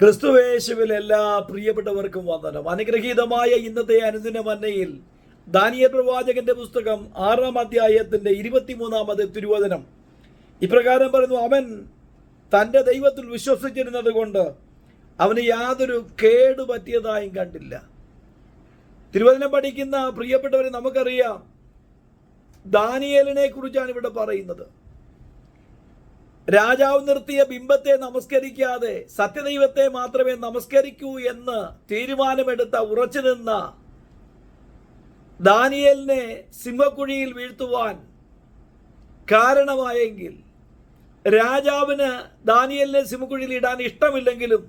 ക്രിസ്തുവേശുവിൽ എല്ലാ പ്രിയപ്പെട്ടവർക്കും വന്ദനം. അനുഗ്രഹീതമായ ഇന്നത്തെ അനുദിന മന്നയിൽ ദാനിയ പ്രവാചകന്റെ പുസ്തകം ആറാം അധ്യായത്തിന്റെ ഇരുപത്തിമൂന്നാമത് തിരുവചനം. ഇപ്രകാരം പറയുന്നു അവൻ തന്റെ ദൈവത്തിൽ വിശ്വസിച്ചിരുന്നത് കൊണ്ട് അവന് യാതൊരു കേടു പറ്റിയതായും കണ്ടില്ല. തിരുവചനം പഠിക്കുന്ന പ്രിയപ്പെട്ടവരെ നമുക്കറിയാം ദാനിയേലിനെ കുറിച്ചാണ് ഇവിടെ പറയുന്നത്. രാജാവ് നിർത്തിയ ബിംബത്തെ നമസ്കരിക്കാതെ സത്യദൈവത്തെ മാത്രമേ നമസ്കരിക്കൂ എന്ന് തീരുമാനമെടുത്ത ഉറച്ചു നിന്ന ദാനിയലിനെ സിംഹക്കുഴിയിൽ വീഴ്ത്തുവാൻ കാരണമായെങ്കിൽ രാജാവിന് ദാനിയലിനെ സിംഹക്കുഴിയിൽ ഇടാൻ ഇഷ്ടമില്ലെങ്കിലും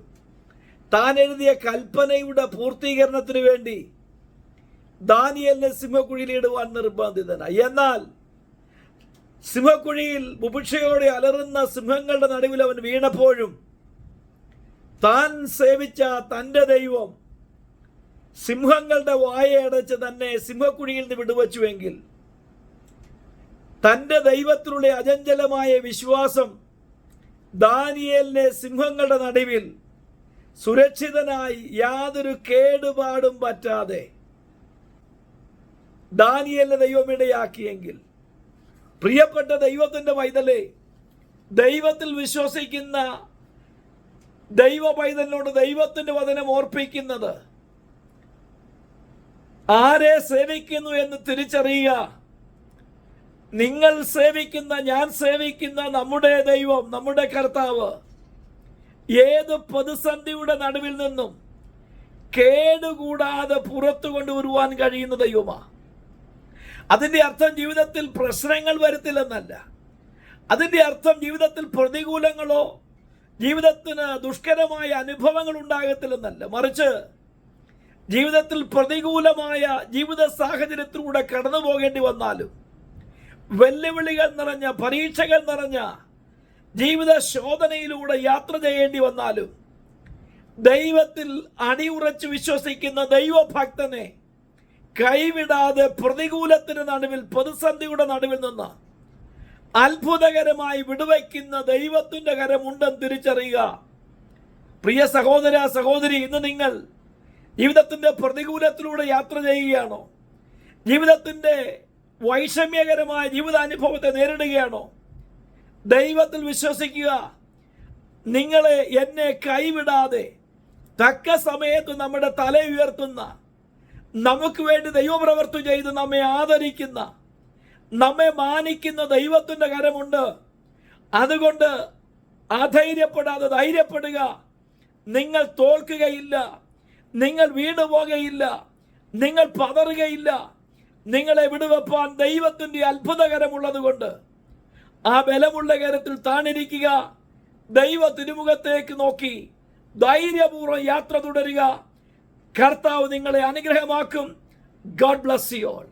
താൻ എഴുതിയ കൽപ്പനയുടെ പൂർത്തീകരണത്തിന് വേണ്ടി ദാനിയലിനെ സിംഹക്കുഴിയിൽ ഇടുവാൻ നിർബന്ധിതനായി. എന്നാൽ സിംഹക്കുഴിയിൽ ബുഭിക്ഷയോടെ അലറുന്ന സിംഹങ്ങളുടെ നടുവിൽ അവൻ വീണപ്പോഴും താൻ സേവിച്ച തന്റെ ദൈവം സിംഹങ്ങളുടെ വായയടച്ച് തന്നെ സിംഹക്കുഴിയിൽ നിന്ന് വിടുവച്ചുവെങ്കിൽ തന്റെ ദൈവത്തിലുള്ള അചഞ്ചലമായ വിശ്വാസം ദാനിയേലിനെ സിംഹങ്ങളുടെ നടുവിൽ സുരക്ഷിതനായി യാതൊരു കേടുപാടും പറ്റാതെ ദാനിയലിനെ ദൈവം ഇടയാക്കിയെങ്കിൽ പ്രിയപ്പെട്ട ദൈവത്തിന്റെ പൈതലേ ദൈവത്തിൽ വിശ്വസിക്കുന്ന ദൈവ പൈതലിനോട് ദൈവത്തിന്റെ വചനം ഓർപ്പിക്കുന്നത് ആരെ സേവിക്കുന്നു എന്ന് തിരിച്ചറിയുക. നിങ്ങൾ സേവിക്കുന്ന ഞാൻ സേവിക്കുന്ന നമ്മുടെ ദൈവം നമ്മുടെ കർത്താവ് ഏത് പ്രതിസന്ധിയുടെ നടുവിൽ നിന്നും കേടുകൂടാതെ പുറത്തു കൊണ്ടുവരുവാൻ കഴിയുന്ന ദൈവമാണ് അതിന്റെ അർത്ഥം ജീവിതത്തിൽ പ്രശ്നങ്ങൾ വരത്തില്ലെന്നല്ല. അതിന്റെ അർത്ഥം ജീവിതത്തിൽ പ്രതികൂലങ്ങളോ ജീവിതത്തിന് ദുഷ്കരമായ അനുഭവങ്ങൾ ഉണ്ടാകത്തില്ലെന്നല്ല. മറിച്ച് ജീവിതത്തിൽ പ്രതികൂലമായ ജീവിത സാഹചര്യത്തിലൂടെ കടന്നു പോകേണ്ടി വന്നാലും വെല്ലുവിളികൾ നിറഞ്ഞ പരീക്ഷകൾ നിറഞ്ഞ ജീവിത ശോധനയിലൂടെ യാത്ര ചെയ്യേണ്ടി വന്നാലും ദൈവത്തിൽ അടിയുറച്ച് വിശ്വസിക്കുന്ന ദൈവഭക്തനെ കൈവിടാതെ പ്രതികൂലത്തിന് നടുവിൽ പ്രതിസന്ധിയുടെ നടുവിൽ നിന്ന് അത്ഭുതകരമായി വിടുവയ്ക്കുന്ന ദൈവത്തിന്റെ കരമുണ്ടെന്ന് തിരിച്ചറിയുക. പ്രിയ സഹോദര സഹോദരി ഇന്ന് നിങ്ങൾ ജീവിതത്തിന്റെ പ്രതികൂലത്തിലൂടെ യാത്ര ചെയ്യുകയാണോ? ജീവിതത്തിന്റെ വൈഷമ്യകരമായ ജീവിതാനുഭവത്തെ നേരിടുകയാണോ? ദൈവത്തിൽ വിശ്വസിക്കുക നിങ്ങളെ എന്നെ കൈവിടാതെ തക്ക സമയത്ത് നമ്മുടെ തല ഉയർത്തുന്ന നമുക്ക് വേണ്ടി ദൈവപ്രവർത്തി ചെയ്ത് നമ്മെ ആദരിക്കുന്ന നമ്മെ മാനിക്കുന്ന ദൈവത്തിന്റെ കരമുണ്ട്. അതുകൊണ്ട് അധൈര്യപ്പെടാതെ ധൈര്യപ്പെടുക. നിങ്ങൾ തോൽക്കുകയില്ല. നിങ്ങൾ വീണു പോകുകയില്ല നിങ്ങൾ പതറുകയില്ല. നിങ്ങളെ വിടുവെപ്പാൻ ദൈവത്തിന്റെ അത്ഭുതകരമുള്ളത് കൊണ്ട് ആ ബലമുള്ള കരത്തിൽ താണിരിക്കുക. ദൈവ തിരുമുഖത്തേക്ക് നോക്കി. ധൈര്യപൂർവം യാത്ര തുടരുക. കർത്താവ് നിങ്ങളെ അനുഗ്രഹമാക്കും. God bless you all